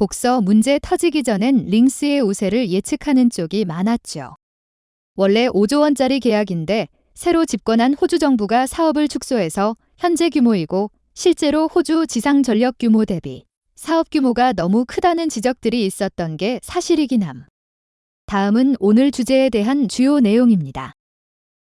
복서 문제 터지기 전엔 링스의 우세를 예측하는 쪽이 많았죠. 원래 5조 원짜리 계약인데 새로 집권한 호주 정부가 사업을 축소해서 현재 규모이고 실제로 호주 지상 전력 규모 대비 사업 규모가 너무 크다는 지적들이 있었던 게 사실이긴 함. 다음은 오늘 주제에 대한 주요 내용입니다.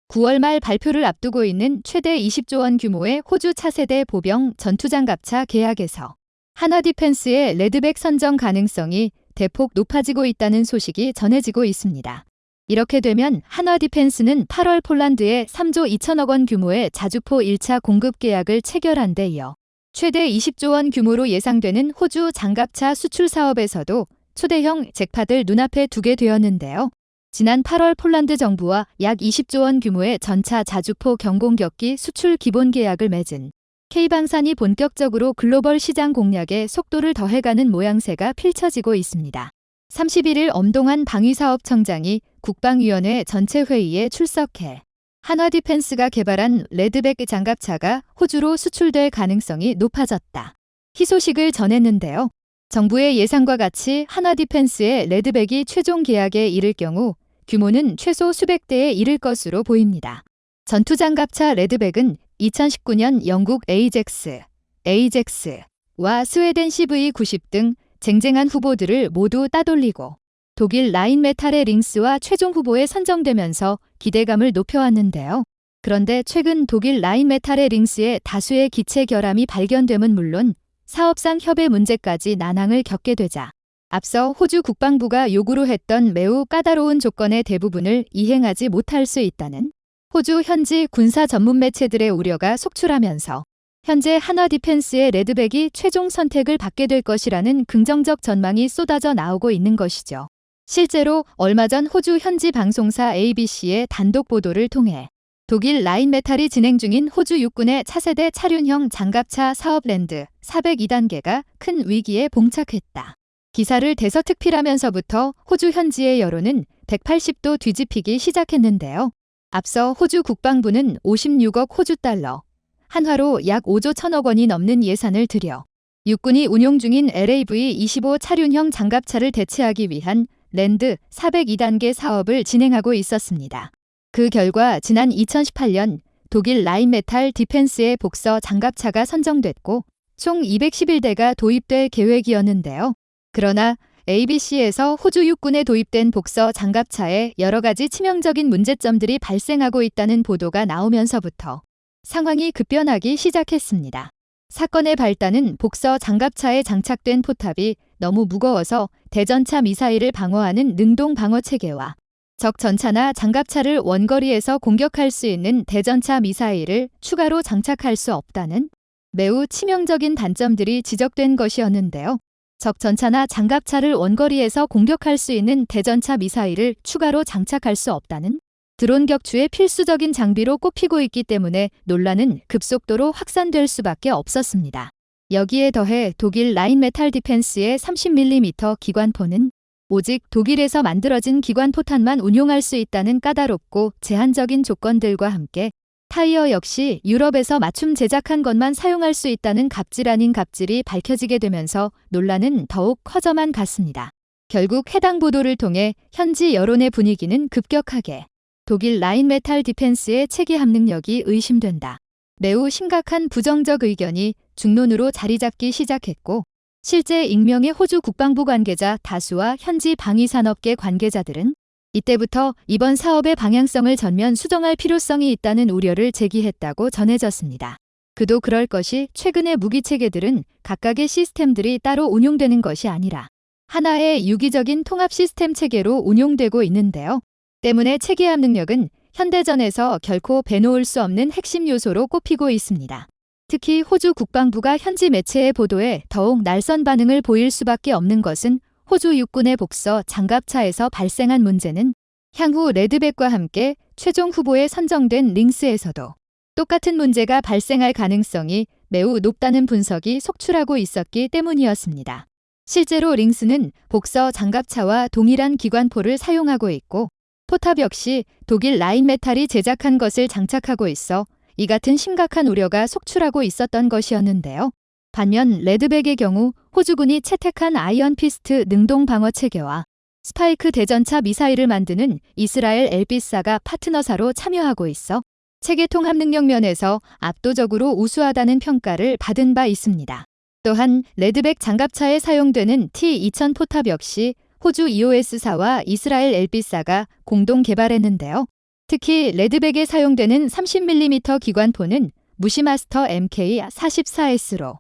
9월 말 발표를 앞두고 있는 최대 20조 원 규모의 호주 차세대 보병 전투장갑차 계약에서 하나 디펜스의 레드백 선정 가능성이 대폭 높아지고 있다는 소식이 전해지고 있습니다. 이렇게 되면 한화 디펜스는 8월 폴란드에 3조 2천억 원 규모의 자주포 1차 공급 계약을 체결한 데 이어 최대 20조 원 규모로 예상되는 호주 장갑차 수출 사업에서도 초대형 잭팟을 눈앞에 두게 되었는데요. 지난 8월 폴란드 정부와 약 20조 원 규모의 전차 자주포 경공격기 수출 기본 계약을 맺은 K방산이 본격적으로 글로벌 시장 공략에 속도를 더해가는 모양새가 펼쳐지고 있습니다. 31일 엄동한 방위사업청장이 국방위원회 전체 회의에 출석해 한화 디펜스가 개발한 레드백 장갑차가 호주로 수출될 가능성이 높아졌다. 희소식을 전했는데요. 정부의 예상과 같이 한화 디펜스의 레드백이 최종 계약에 이를 경우 규모는 최소 수백 대에 이를 것으로 보입니다. 전투장갑차 레드백은 2019년 영국 에이젝스, 에이젝스와 스웨덴 CV90 등 쟁쟁한 후보들을 모두 따돌리고 독일 라인 메탈의 링스와 최종 후보에 선정되면서 기대감을 높여왔는데요. 그런데 최근 독일 라인 메탈의 링스에 다수의 기체 결함이 발견됨은 물론 사업상 협의 문제까지 난항을 겪게 되자 앞서 호주 국방부가 요구로 했던 매우 까다로운 조건의 대부분을 이행하지 못할 수 있다는 호주 현지 군사 전문 매체들의 우려가 속출하면서 현재 한화 디펜스의 레드백이 최종 선택을 받게 될 것이라는 긍정적 전망이 쏟아져 나오고 있는 것이죠. 실제로 얼마 전 호주 현지 방송사 ABC의 단독 보도를 통해 독일 라인 메탈이 진행 중인 호주 육군의 차세대 차륜형 장갑차 사업 랜드 402단계가 큰 위기에 봉착했다. 기사를 대서특필하면서부터 호주 현지의 여론은 180도 뒤집히기 시작했는데요. 앞서 호주 국방부는 56억 호주 달러, 한화로 약 5조 1천억 원이 넘는 예산을 들여 육군이 운용 중인 LAV-25 차륜형 장갑차를 대체하기 위한 랜드 402단계 사업을 진행하고 있었습니다. 그 결과 지난 2018년 독일 라인메탈 디펜스의 복서 장갑차가 선정됐고 총 211대가 도입될 계획이었는데요. 그러나 ABC에서 호주 육군에 도입된 복서 장갑차에 여러 가지 치명적인 문제점들이 발생하고 있다는 보도가 나오면서부터 상황이 급변하기 시작했습니다. 사건의 발단은 복서 장갑차에 장착된 포탑이 너무 무거워서 대전차 미사일을 방어하는 능동 방어 체계와 적 전차나 장갑차를 원거리에서 공격할 수 있는 대전차 미사일을 추가로 장착할 수 없다는 매우 치명적인 단점들이 지적된 것이었는데요. 적 전차나 장갑차를 원거리에서 공격할 수 있는 대전차 미사일을 추가로 장착할 수 없다는 드론 격추의 필수적인 장비로 꼽히고 있기 때문에 논란은 급속도로 확산될 수밖에 없었습니다. 여기에 더해 독일 라인 메탈 디펜스의 30mm 기관포는 오직 독일에서 만들어진 기관포탄만 운용할 수 있다는 까다롭고 제한적인 조건들과 함께 타이어 역시 유럽에서 맞춤 제작한 것만 사용할 수 있다는 갑질 아닌 갑질이 밝혀지게 되면서 논란은 더욱 커져만 갔습니다. 결국 해당 보도를 통해 현지 여론의 분위기는 급격하게 독일 라인메탈 디펜스의 체계함 능력이 의심된다. 매우 심각한 부정적 의견이 중론으로 자리 잡기 시작했고 실제 익명의 호주 국방부 관계자 다수와 현지 방위산업계 관계자들은 이때부터 이번 사업의 방향성을 전면 수정할 필요성이 있다는 우려를 제기했다고 전해졌습니다. 그도 그럴 것이 최근의 무기 체계들은 각각의 시스템들이 따로 운용되는 것이 아니라 하나의 유기적인 통합 시스템 체계로 운용되고 있는데요. 때문에 체계함 능력은 현대전에서 결코 배놓을 수 없는 핵심 요소로 꼽히고 있습니다. 특히 호주 국방부가 현지 매체의 보도에 더욱 날선 반응을 보일 수밖에 없는 것은 호주 육군의 복서 장갑차에서 발생한 문제는 향후 레드백과 함께 최종 후보에 선정된 링스에서도 똑같은 문제가 발생할 가능성이 매우 높다는 분석이 속출하고 있었기 때문이었습니다. 실제로 링스는 복서 장갑차와 동일한 기관포를 사용하고 있고 포탑 역시 독일 라인메탈이 제작한 것을 장착하고 있어 이 같은 심각한 우려가 속출하고 있었던 것이었는데요. 반면 레드백의 경우 호주군이 채택한 아이언 피스트 능동 방어 체계와 스파이크 대전차 미사일을 만드는 이스라엘 엘비사가 파트너사로 참여하고 있어 체계 통합 능력 면에서 압도적으로 우수하다는 평가를 받은 바 있습니다. 또한 레드백 장갑차에 사용되는 T-2000 포탑 역시 호주 EOS사와 이스라엘 엘비사가 공동 개발했는데요. 특히 레드백에 사용되는 30mm 기관포는 무시마스터 MK44S로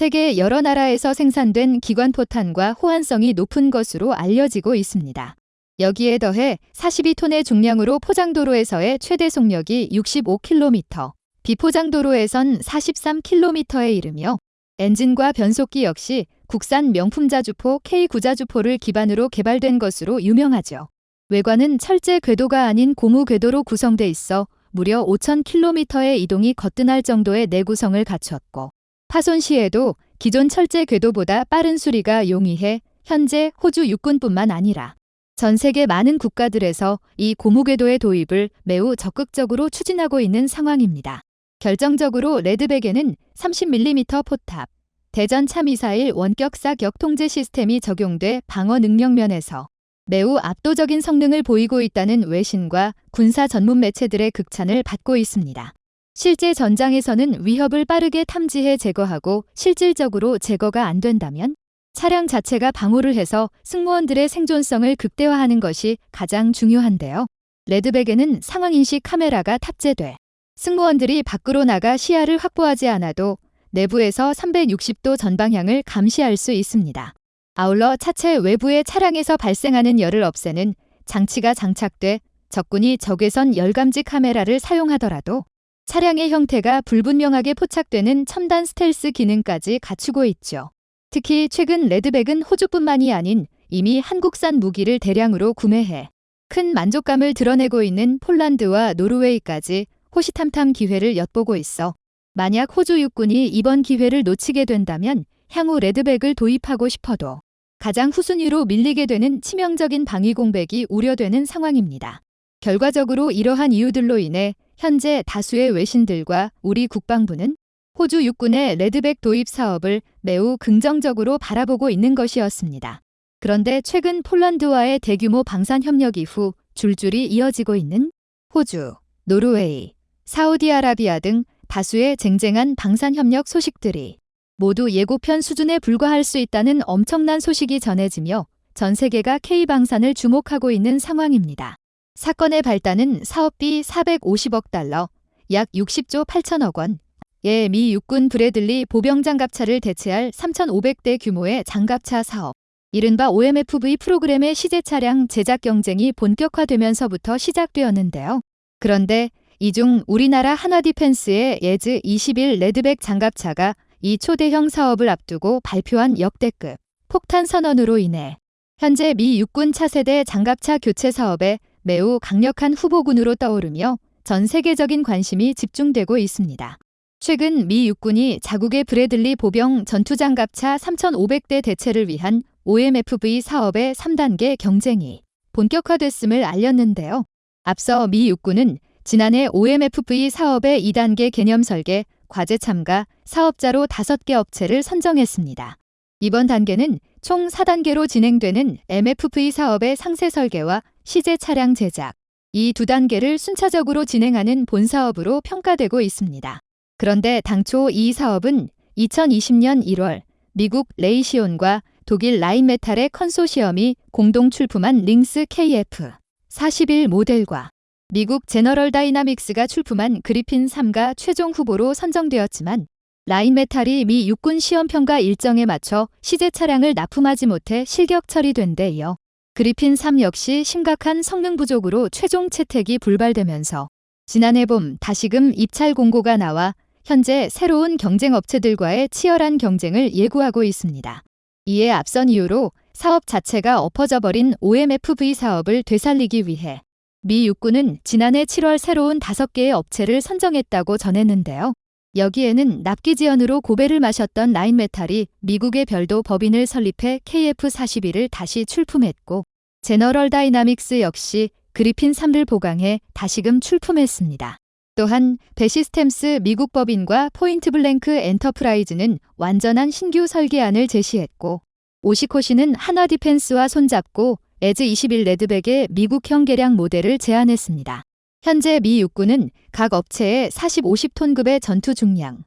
세계 여러 나라에서 생산된 기관 포탄과 호환성이 높은 것으로 알려지고 있습니다. 여기에 더해 42톤의 중량으로 포장도로에서의 최대 속력이 65km, 비포장도로에선 43km에 이르며 엔진과 변속기 역시 국산 명품 자주포 K9 자주포를 기반으로 개발된 것으로 유명하죠. 외관은 철제 궤도가 아닌 고무 궤도로 구성돼 있어 무려 5,000km의 이동이 거뜬할 정도의 내구성을 갖췄고 파손 시에도 기존 철제 궤도보다 빠른 수리가 용이해 현재 호주 육군뿐만 아니라 전 세계 많은 국가들에서 이 고무 궤도의 도입을 매우 적극적으로 추진하고 있는 상황입니다. 결정적으로 레드백에는 30mm 포탑, 대전 차 미사일 원격 사격 통제 시스템이 적용돼 방어 능력 면에서 매우 압도적인 성능을 보이고 있다는 외신과 군사 전문 매체들의 극찬을 받고 있습니다. 실제 전장에서는 위협을 빠르게 탐지해 제거하고 실질적으로 제거가 안 된다면 차량 자체가 방호를 해서 승무원들의 생존성을 극대화하는 것이 가장 중요한데요. 레드백에는 상황인식 카메라가 탑재돼 승무원들이 밖으로 나가 시야를 확보하지 않아도 내부에서 360도 전방향을 감시할 수 있습니다. 아울러 차체 외부의 차량에서 발생하는 열을 없애는 장치가 장착돼 적군이 적외선 열감지 카메라를 사용하더라도 차량의 형태가 불분명하게 포착되는 첨단 스텔스 기능까지 갖추고 있죠. 특히 최근 레드백은 호주뿐만이 아닌 이미 한국산 무기를 대량으로 구매해 큰 만족감을 드러내고 있는 폴란드와 노르웨이까지 호시탐탐 기회를 엿보고 있어 만약 호주 육군이 이번 기회를 놓치게 된다면 향후 레드백을 도입하고 싶어도 가장 후순위로 밀리게 되는 치명적인 방위 공백이 우려되는 상황입니다. 결과적으로 이러한 이유들로 인해 현재 다수의 외신들과 우리 국방부는 호주 육군의 레드백 도입 사업을 매우 긍정적으로 바라보고 있는 것이었습니다. 그런데 최근 폴란드와의 대규모 방산 협력 이후 줄줄이 이어지고 있는 호주, 노르웨이, 사우디아라비아 등 다수의 쟁쟁한 방산 협력 소식들이 모두 예고편 수준에 불과할 수 있다는 엄청난 소식이 전해지며 전 세계가 K방산을 주목하고 있는 상황입니다. 사건의 발단은 사업비 450억 달러, 약 60조 8천억 원, 예, 미 육군 브래들리 보병 장갑차를 대체할 3,500대 규모의 장갑차 사업, 이른바 OMFV 프로그램의 시제 차량 제작 경쟁이 본격화되면서부터 시작되었는데요. 그런데 이 중 우리나라 한화디펜스의 예즈 21 레드백 장갑차가 이 초대형 사업을 앞두고 발표한 역대급 폭탄 선언으로 인해 현재 미 육군 차세대 장갑차 교체 사업에 매우 강력한 후보군으로 떠오르며 전 세계적인 관심이 집중되고 있습니다. 최근 미 육군이 자국의 브래들리 보병 전투장갑차 3,500대 대체를 위한 OMFV 사업의 3단계 경쟁이 본격화됐음을 알렸는데요. 앞서 미 육군은 지난해 OMFV 사업의 2단계 개념 설계, 과제 참가, 사업자로 5개 업체를 선정했습니다. 이번 단계는 총 4단계로 진행되는 MFV 사업의 상세 설계와 시제 차량 제작, 이 두 단계를 순차적으로 진행하는 본 사업으로 평가되고 있습니다. 그런데 당초 이 사업은 2020년 1월 미국 레이시온과 독일 라인메탈의 컨소시엄이 공동 출품한 링스 KF 41 모델과 미국 제너럴 다이나믹스가 출품한 그리핀 3가 최종 후보로 선정되었지만 라인메탈이 미 육군 시험평가 일정에 맞춰 시제 차량을 납품하지 못해 실격 처리된 데 이어 그리핀 3 역시 심각한 성능 부족으로 최종 채택이 불발되면서 지난해 봄 다시금 입찰 공고가 나와 현재 새로운 경쟁 업체들과의 치열한 경쟁을 예고하고 있습니다. 이에 앞선 이유로 사업 자체가 엎어져 버린 OMFV 사업을 되살리기 위해 미 육군은 지난해 7월 새로운 5개의 업체를 선정했다고 전했는데요. 여기에는 납기 지연으로 고배를 마셨던 라인메탈이 미국의 별도 법인을 설립해 KF-41을 다시 출품했고 제너럴 다이나믹스 역시 그리핀 3를 보강해 다시금 출품했습니다. 또한 베시스템스 미국 법인과 포인트블랭크 엔터프라이즈는 완전한 신규 설계안을 제시했고 오시코시는 한화 디펜스와 손잡고 에즈 21 레드백의 미국형 개량 모델을 제안했습니다. 현재 미 육군은 각 업체에 40, 50톤급의 전투 중량,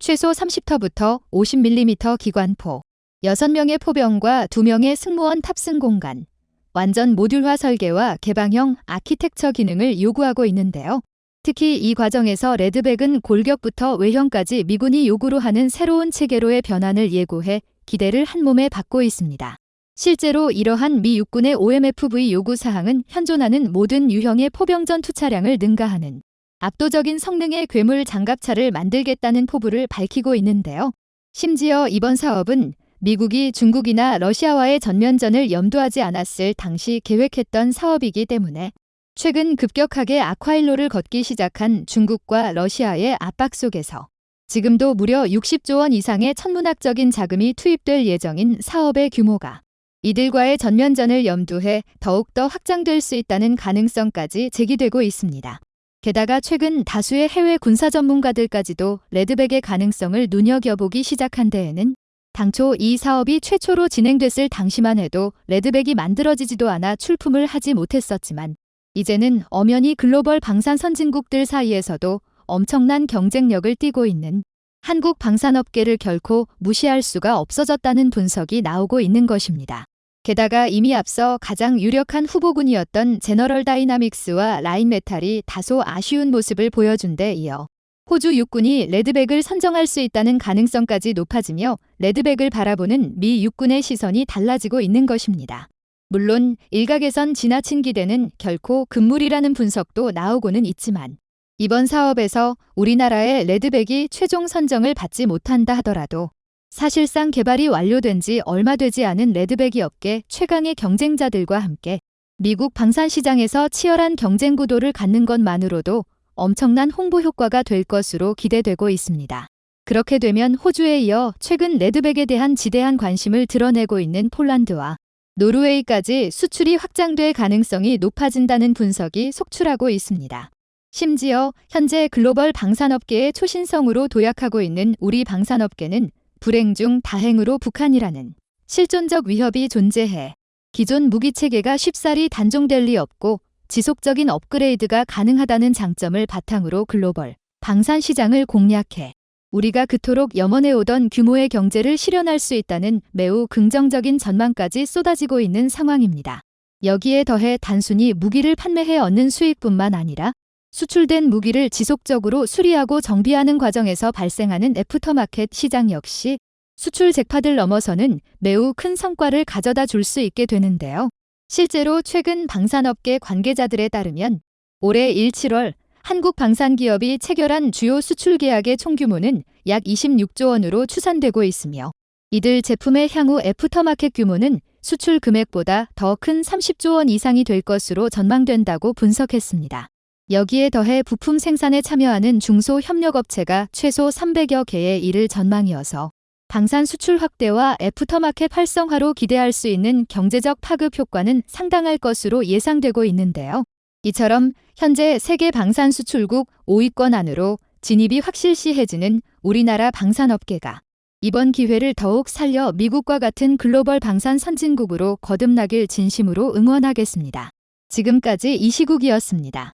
최소 30터부터 50mm 기관포, 6명의 포병과 2명의 승무원 탑승 공간, 완전 모듈화 설계와 개방형 아키텍처 기능을 요구하고 있는데요. 특히 이 과정에서 레드백은 골격부터 외형까지 미군이 요구로 하는 새로운 체계로의 변환을 예고해 기대를 한 몸에 받고 있습니다. 실제로 이러한 미 육군의 OMFV 요구 사항은 현존하는 모든 유형의 포병전 투차량을 능가하는 압도적인 성능의 괴물 장갑차를 만들겠다는 포부를 밝히고 있는데요. 심지어 이번 사업은 미국이 중국이나 러시아와의 전면전을 염두하지 않았을 당시 계획했던 사업이기 때문에 최근 급격하게 아쿠아일로를 걷기 시작한 중국과 러시아의 압박 속에서 지금도 무려 60조 원 이상의 천문학적인 자금이 투입될 예정인 사업의 규모가 이들과의 전면전을 염두해 더욱더 확장될 수 있다는 가능성까지 제기되고 있습니다. 게다가 최근 다수의 해외 군사 전문가들까지도 레드백의 가능성을 눈여겨보기 시작한 데에는 당초 이 사업이 최초로 진행됐을 당시만 해도 레드백이 만들어지지도 않아 출품을 하지 못했었지만 이제는 엄연히 글로벌 방산 선진국들 사이에서도 엄청난 경쟁력을 띠고 있는 한국 방산업계를 결코 무시할 수가 없어졌다는 분석이 나오고 있는 것입니다. 게다가 이미 앞서 가장 유력한 후보군이었던 제너럴 다이나믹스와 라인메탈이 다소 아쉬운 모습을 보여준 데 이어 호주 육군이 레드백을 선정할 수 있다는 가능성까지 높아지며 레드백을 바라보는 미 육군의 시선이 달라지고 있는 것입니다. 물론 일각에선 지나친 기대는 결코 금물이라는 분석도 나오고는 있지만 이번 사업에서 우리나라의 레드백이 최종 선정을 받지 못한다 하더라도 사실상 개발이 완료된 지 얼마 되지 않은 레드백이 업계 최강의 경쟁자들과 함께 미국 방산 시장에서 치열한 경쟁 구도를 갖는 것만으로도 엄청난 홍보 효과가 될 것으로 기대되고 있습니다. 그렇게 되면 호주에 이어 최근 레드백에 대한 지대한 관심을 드러내고 있는 폴란드와 노르웨이까지 수출이 확장될 가능성이 높아진다는 분석이 속출하고 있습니다. 심지어 현재 글로벌 방산업계의 초신성으로 도약하고 있는 우리 방산업계는 불행 중 다행으로 북한이라는 실존적 위협이 존재해 기존 무기 체계가 쉽사리 단종될 리 없고 지속적인 업그레이드가 가능하다는 장점을 바탕으로 글로벌 방산 시장을 공략해 우리가 그토록 염원해 오던 규모의 경제를 실현할 수 있다는 매우 긍정적인 전망까지 쏟아지고 있는 상황입니다. 여기에 더해 단순히 무기를 판매해 얻는 수익뿐만 아니라 수출된 무기를 지속적으로 수리하고 정비하는 과정에서 발생하는 애프터마켓 시장 역시 수출 잭팟을 넘어서는 매우 큰 성과를 가져다 줄 수 있게 되는데요. 실제로 최근 방산업계 관계자들에 따르면 올해 1, 7월 한국 방산기업이 체결한 주요 수출 계약의 총규모는 약 26조 원으로 추산되고 있으며 이들 제품의 향후 애프터마켓 규모는 수출 금액보다 더 큰 30조 원 이상이 될 것으로 전망된다고 분석했습니다. 여기에 더해 부품 생산에 참여하는 중소협력업체가 최소 300여 개에 이를 전망이어서 방산 수출 확대와 애프터마켓 활성화로 기대할 수 있는 경제적 파급 효과는 상당할 것으로 예상되고 있는데요. 이처럼 현재 세계 방산 수출국 5위권 안으로 진입이 확실시해지는 우리나라 방산업계가 이번 기회를 더욱 살려 미국과 같은 글로벌 방산 선진국으로 거듭나길 진심으로 응원하겠습니다. 지금까지 이시국이었습니다.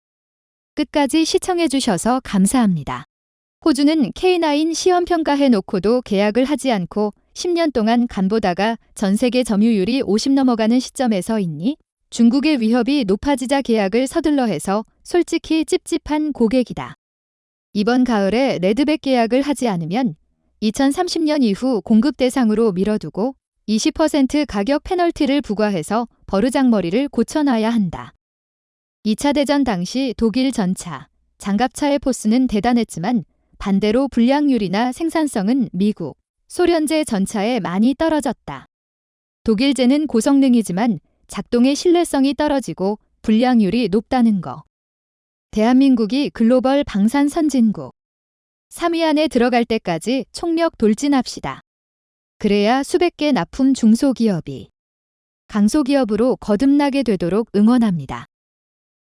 끝까지 시청해주셔서 감사합니다. 호주는 K9 시험 평가해 놓고도 계약을 하지 않고 10년 동안 간보다가 전 세계 점유율이 50 넘어가는 시점에서 있니? 중국의 위협이 높아지자 계약을 서둘러 해서 솔직히 찝찝한 고객이다. 이번 가을에 레드백 계약을 하지 않으면 2030년 이후 공급 대상으로 밀어두고 20% 가격 페널티를 부과해서 버르장머리를 고쳐놔야 한다. 2차 대전 당시 독일 전차, 장갑차의 포스는 대단했지만 반대로 불량률이나 생산성은 미국, 소련제 전차에 많이 떨어졌다. 독일제는 고성능이지만 작동의 신뢰성이 떨어지고 불량률이 높다는 거. 대한민국이 글로벌 방산 선진국. 3위 안에 들어갈 때까지 총력 돌진합시다. 그래야 수백 개 납품 중소기업이 강소기업으로 거듭나게 되도록 응원합니다.